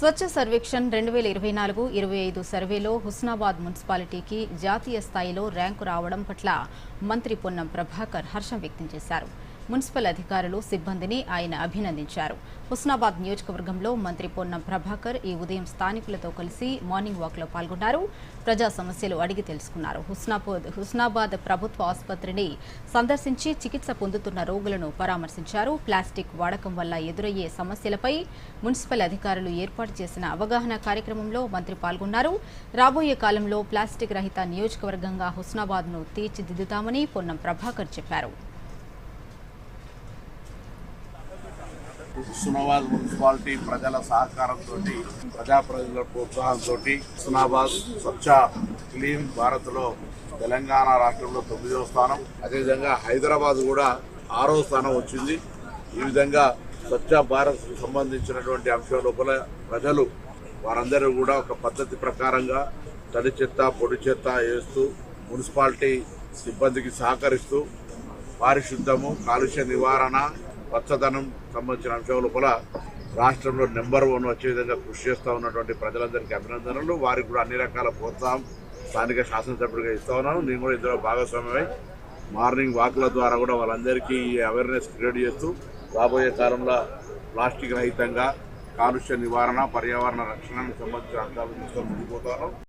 స్వచ్ఛ సర్వేక్షణ్ రెండు వేల ఇరవై నాలుగు ఇరవై ఐదు సర్వేలో హుస్నాబాద్ మున్సిపాలిటీకి జాతీయ స్థాయిలో ర్యాంకు రావడం పట్ల మంత్రి పొన్నం ప్రభాకర్ హర్షం వ్యక్తం చేశారు. మున్సిపల్ అధికారులు సిబ్బందిని ఆయన అభినందించారు. హుస్నాబాద్ నియోజకవర్గంలో మంత్రి పొన్నం ప్రభాకర్ ఈ ఉదయం స్థానికులతో కలిసి మార్నింగ్ వాక్లో పాల్గొన్నారు. ప్రజా సమస్యలు అడిగి తెలుసుకున్నారు. హుస్నాబాద్ హుస్నాబాద్ ప్రభుత్వ ఆసుపత్రిని సందర్శించి చికిత్స పొందుతున్న రోగులను పరామర్శించారు. ప్లాస్టిక్ వాడకం వల్ల ఎదురయ్యే సమస్యలపై మున్సిపల్ అధికారులు ఏర్పాటు చేసిన అవగాహన కార్యక్రమంలో మంత్రి పాల్గొన్నారు. రాబోయే కాలంలో ప్లాస్టిక్ రహిత నియోజకవర్గంగా హుస్నాబాద్ను తీర్చిదిద్దుతామని పొన్నం ప్రభాకర్ చెప్పారు. హుస్నాబాద్ మున్సిపాలిటీ ప్రజల సహకారంతో ప్రజాప్రతినిధుల ప్రోత్సాహంతో హుస్నాబాద్ స్వచ్ఛ క్లీన్ భారత్లో తెలంగాణ రాష్ట్రంలో తొమ్మిదవ స్థానం. అదేవిధంగా హైదరాబాద్ కూడా ఆరో స్థానం వచ్చింది. ఈ విధంగా స్వచ్ఛ భారత్ సంబంధించినటువంటి అంశం లోపల ప్రజలు వారందరూ కూడా ఒక పద్ధతి ప్రకారంగా తడి చెత్త పొడి చెత్త వేస్తూ మున్సిపాలిటీ సిబ్బందికి సహకరిస్తూ పారిశుద్ధము కాలుష్య నివారణ పచ్చదనం సంబంధించిన అంశం లోపల రాష్ట్రంలో నెంబర్ వన్ వచ్చే విధంగా కృషి చేస్తూ ఉన్నటువంటి ప్రజలందరికీ అభినందనలు. వారికి కూడా అన్ని రకాల ప్రోత్సాహం స్థానిక శాసనసభ్యుడిగా ఇస్తూ ఉన్నాను. నేను కూడా ఇందులో భాగస్వామ్యమై మార్నింగ్ వాక్ల ద్వారా కూడా వాళ్ళందరికీ అవేర్నెస్ క్రియేట్ చేస్తూ రాబోయే కాలంలో ప్లాస్టిక్ రహితంగా కాలుష్య నివారణ పర్యావరణ రక్షణకు సంబంధించిన అంశాలు తీసుకొని ముందుకు